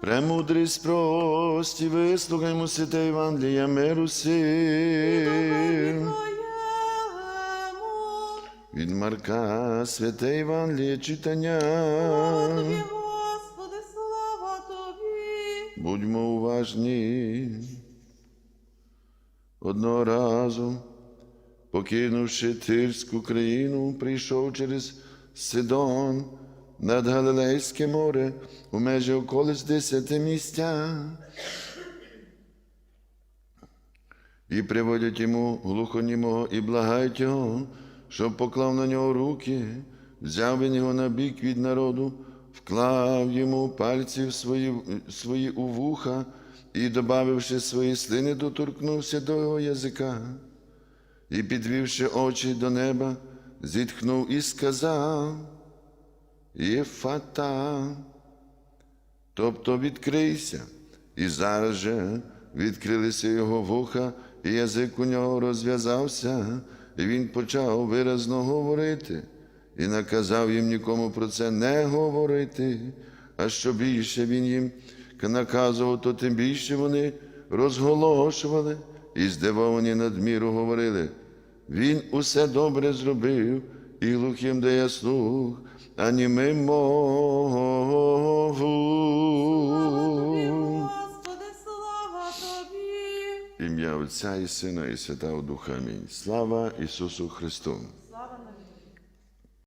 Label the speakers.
Speaker 1: Премудрість прості, вислухаймо святе Євангелія миру.
Speaker 2: Твоєму.
Speaker 1: Від Марка святе Євангеліє читання.
Speaker 2: Тобі, Господи, слава Тобі.
Speaker 1: Будьмо уважні. Одного разу, покинувши Тирську країну, прийшов через Сидон над Галилейське море у межі околиць десяти місця. І приводять йому глухонімого і благають його, щоб поклав на нього руки, взяв він його на бік від народу, вклав йому пальці в свої, свої у вуха і, добавивши свої слини, доторкнувся до його язика. І, підвівши очі до неба, зітхнув і сказав Єфата, тобто відкрийся. І зараз же відкрилися його вуха, і язик у нього розв'язався, і він почав виразно говорити, і наказав їм нікому про це не говорити, а що більше він їм наказував, то тим більше вони розголошували і здивовані надміру говорили. Він усе добре зробив, і глухим дає слух, а німим мову. Ім'я Отця і Сина, і Святого Духа. Амінь. Слава Ісусу Христу!